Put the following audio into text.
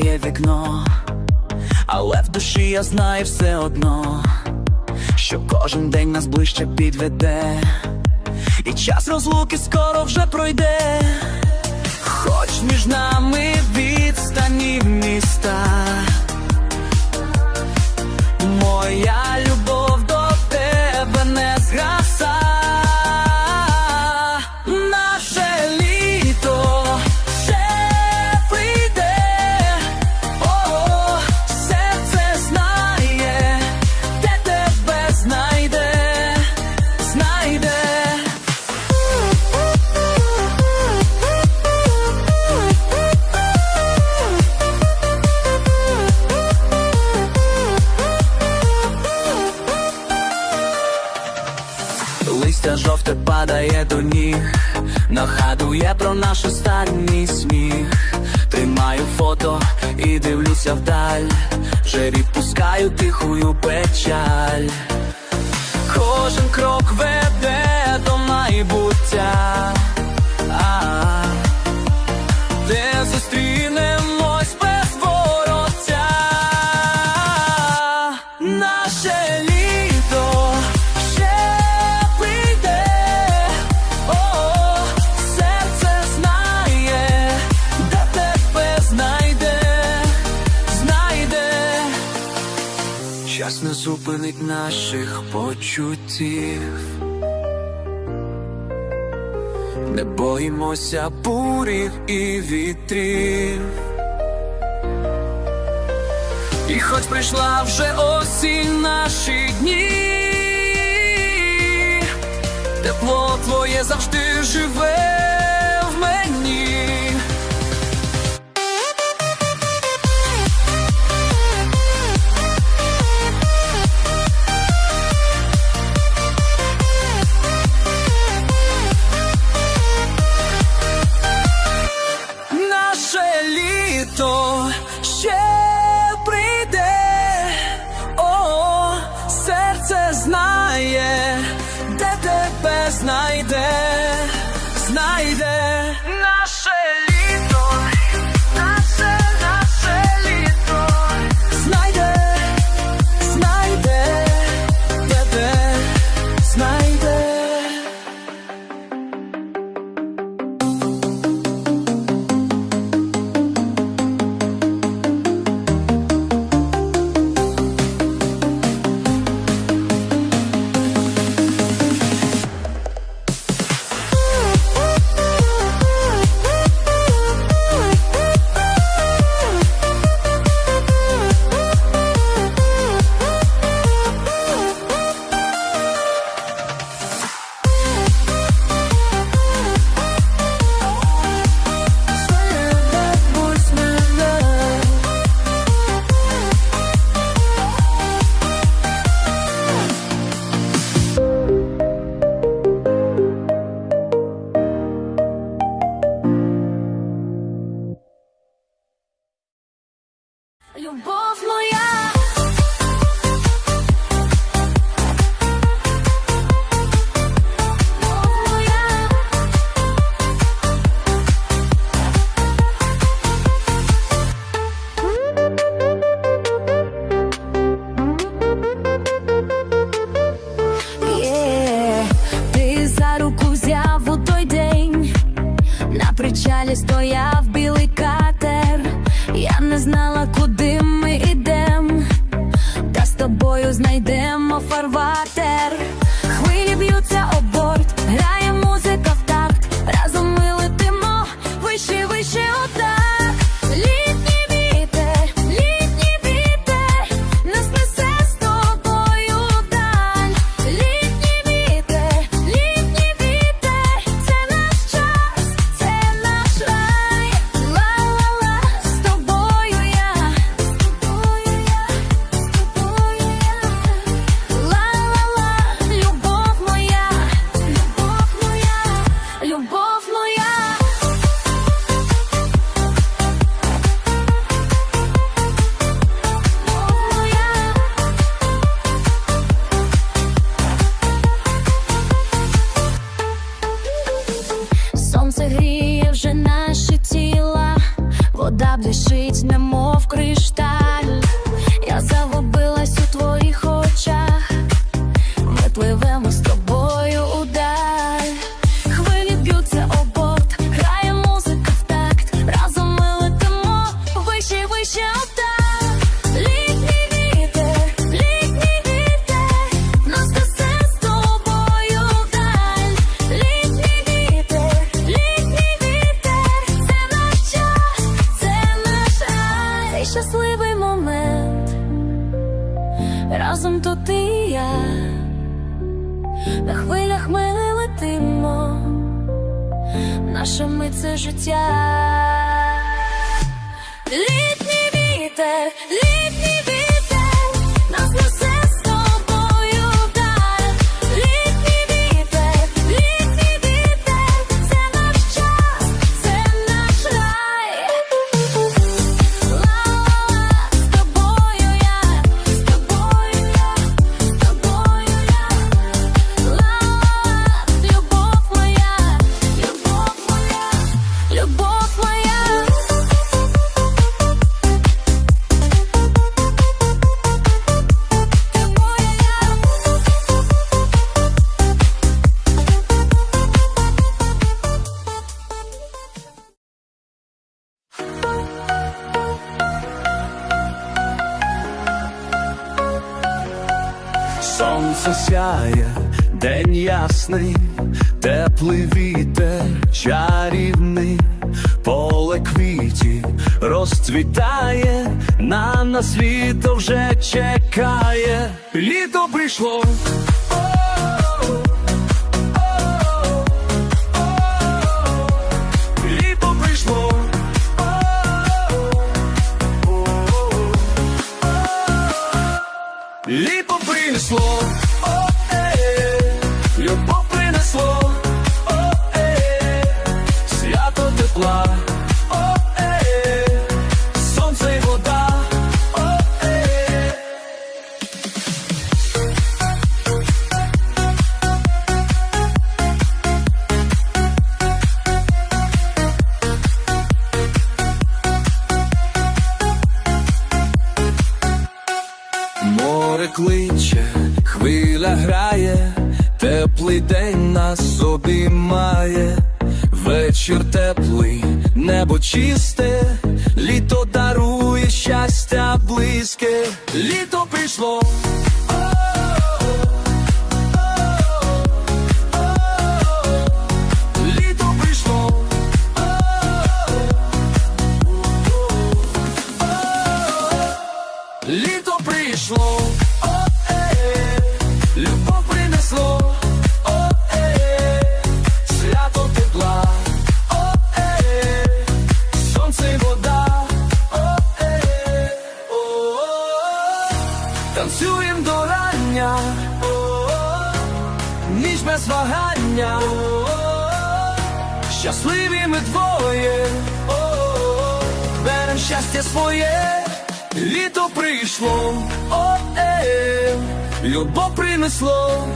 Холодний вітер стукає в вікно, але в душі я знаю все одно, що кожен день нас ближче підведе, і час розлуки скоро вже пройде, хоч між нами відстані міста. Моя до нагадує про наш останній сміх. Тримаю фото і дивлюся вдаль, вже відпускаю тихую печаль. Кожен крок веде до майбуття, Час не зупинить наших почуттів. Не боїмося бурів і вітрів. І хоч прийшла вже осінь наші дні, тепло твоє завжди живе в мені. Тебе знайде, знайде. Наше далі стояв білий катер, я не знала, куди ми йдем, та з тобою знайдемо фарватер. на хвилях ми летимо, наше ми це життя, літній вітер, літній вітер. Сонце сяє, день ясний, теплий вітер чарівний, поле квіті розцвітає, на нас літо вже чекає, літо прийшло. slot. вечір теплий, небо чисте, літо дарує щастя близьке, літо прийшло. Танцюєм до рання, ніч без вагання, щасливі ми двоє, берем щастя своє, літо прийшло, о, е, любов принесло.